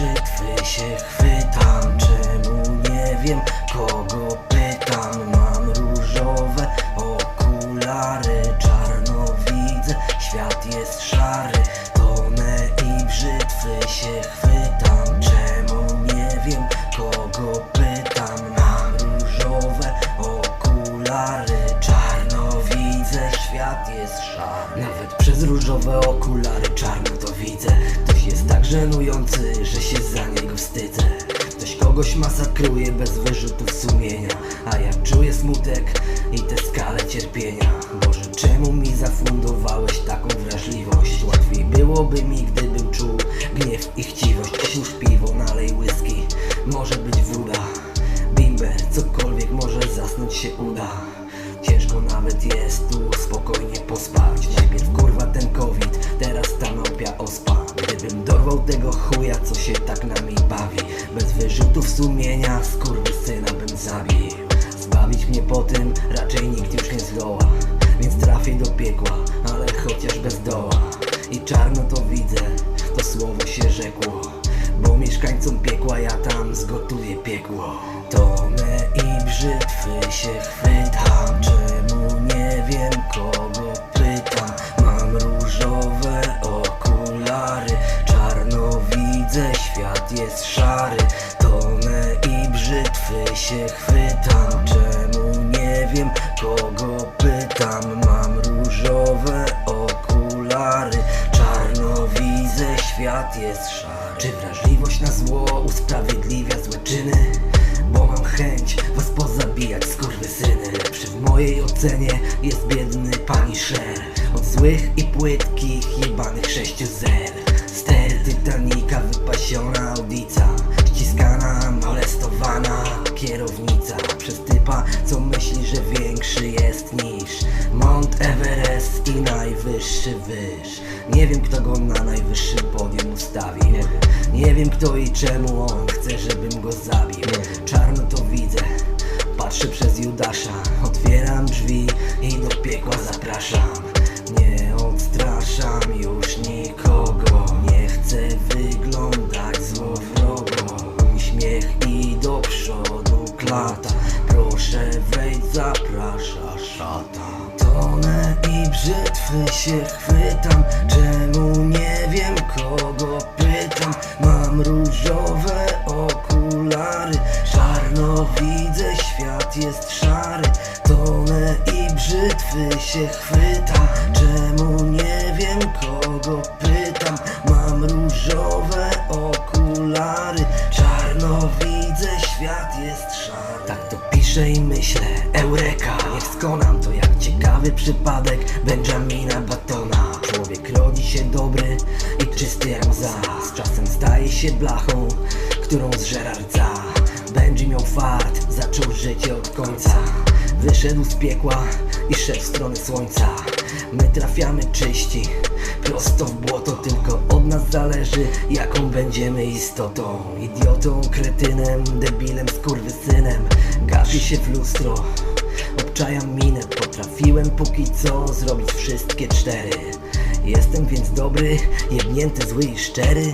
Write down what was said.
brzytwy się chwytam Czemu nie wiem? Nawet przez różowe okulary czarno to widzę. Ktoś jest tak żenujący, że się za niego wstydzę. Ktoś kogoś masakruje bez wyrzutów sumienia A ja czuję smutek i tę skalę cierpienia. Boże, czemu mi zafundowałeś taką wrażliwość? Łatwiej byłoby mi, gdybym czuł gniew i chciwość. Otwórz piwo, nalej whisky, może być wróda Bimber, cokolwiek może zasnąć się uda Ciężko nawet jest tu. Spokojnie pospać Najpierw kurwa ten covid, teraz ta nopia ospa Gdybym dorwał tego chuja, co się tak nami bawi. Bez wyrzutów sumienia, syna bym zabił. Zbawić mnie po tym raczej nikt już nie zdoła. Więc trafię do piekła, ale chociaż bez doła. I czarno to widzę, to słowo się rzekło. Bo mieszkańcom piekła ja tam zgotuję piekło. Tonę i brzytwy się chwytam kogo pytam Mam różowe okulary Czarno widzę, świat jest szary Tonę i brzytwy się chwytam. Czemu nie wiem kogo pytam? Mam różowe okulary Czarno widzę, świat jest szary. Czy wrażliwość na zło usprawiedliwia złe czyny? Bo mam chęć was pozabijać skurwysyny. Lepszy w mojej ocenie jest biedny pani Sher. Od złych i płytkich jebanych sześciu zer Ster Titanica, wypasiona audica Ściskana, molestowana kierownica. Przez typa, co myśli, że większy jest niż Mount Everest i najwyższy wyż. Nie wiem kto go na najwyższym podium ustawi nie wiem kto i czemu on chce, żebym go zabił Nie odstraszam już nikogo. Nie chcę wyglądać złowrogo. Uśmiech i do przodu klata. Proszę wejdź, zaprasza szata. Tonę i brzytwy się chwytam. Czemu nie wiem kogo pytam? Mam różowe okulary. Czarno widzę, świat jest szary I brzytwy się chwytam Czemu nie wiem kogo pytam. Mam różowe okulary. Czarno widzę, świat jest szary. Tak to piszę i myślę, eureka! Niech skonam to jak ciekawy przypadek Benjamina Batona Człowiek rodzi się dobry i czysty jak łza. Z czasem staje się blachą, którą zżera rdza. Benji miał fart, zaczął życie od końca Wyszedł z piekła i szedł w stronę słońca. My trafiamy czyści, prosto w błoto Tylko od nas zależy, jaką będziemy istotą. Idiotą, kretynem, debilem, skurwysynem. Gapię się w lustro, obczajam minę. Potrafiłem póki co zrobić wszystkie cztery. Jestem więc dobry, jebnięty, zły i szczery